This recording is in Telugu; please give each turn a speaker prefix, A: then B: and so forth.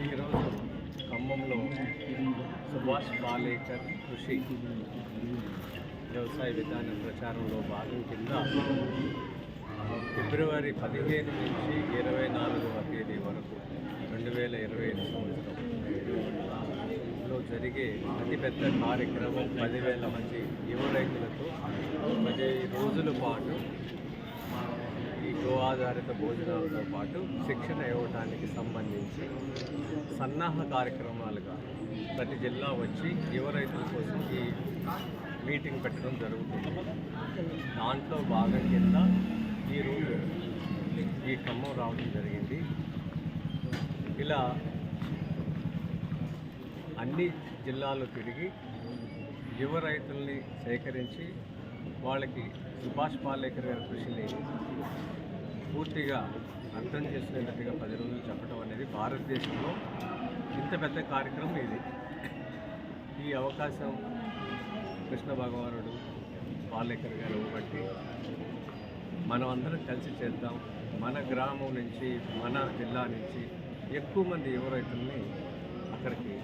A: ఈరోజు ఖమ్మంలో సుభాష్ పాలేకర్ కృషి వ్యవసాయ విధాన ప్రచారంలో భాగం కింద ఫిబ్రవరి పదిహేను నుంచి ఇరవై నాలుగవ తేదీ వరకు రెండు వేల ఇరవై ఐదు సంవత్సరంలో జరిగే అతిపెద్ద కార్యక్రమం పదివేల మంది యువ రైతులతో పది రోజుల పాటు ఈ గో ఆధారిత భోజనాలతో పాటు శిక్షణ ఇవ్వడానికి సంబంధించి సన్నాహ కార్యక్రమాలుగా ప్రతి జిల్లా వచ్చి యువ రైతుల కోసం ఈ మీటింగ్ పెట్టడం జరుగుతుంది. దాంట్లో భాగం కింద ఈరోజు ఈ ఖమ్మం రావడం జరిగింది. ఇలా అన్ని జిల్లాలు తిరిగి యువ రైతుల్ని సేకరించి వాళ్ళకి సుభాష్ పాలేకర్ గారి కృషిని పూర్తిగా అర్థం చేసుకునేటట్టుగా పది రోజులు చెప్పడం అనేది భారతదేశంలో ఇంత పెద్ద కార్యక్రమం ఇది. ఈ అవకాశం కృష్ణ భగవానుడు పాలేకర్ గారు బట్టి మనం అందరం కలిసి చేద్దాం. మన గ్రామం నుంచి మన జిల్లా నుంచి ఎక్కువ మంది యువ రైతుల్ని అక్కడికి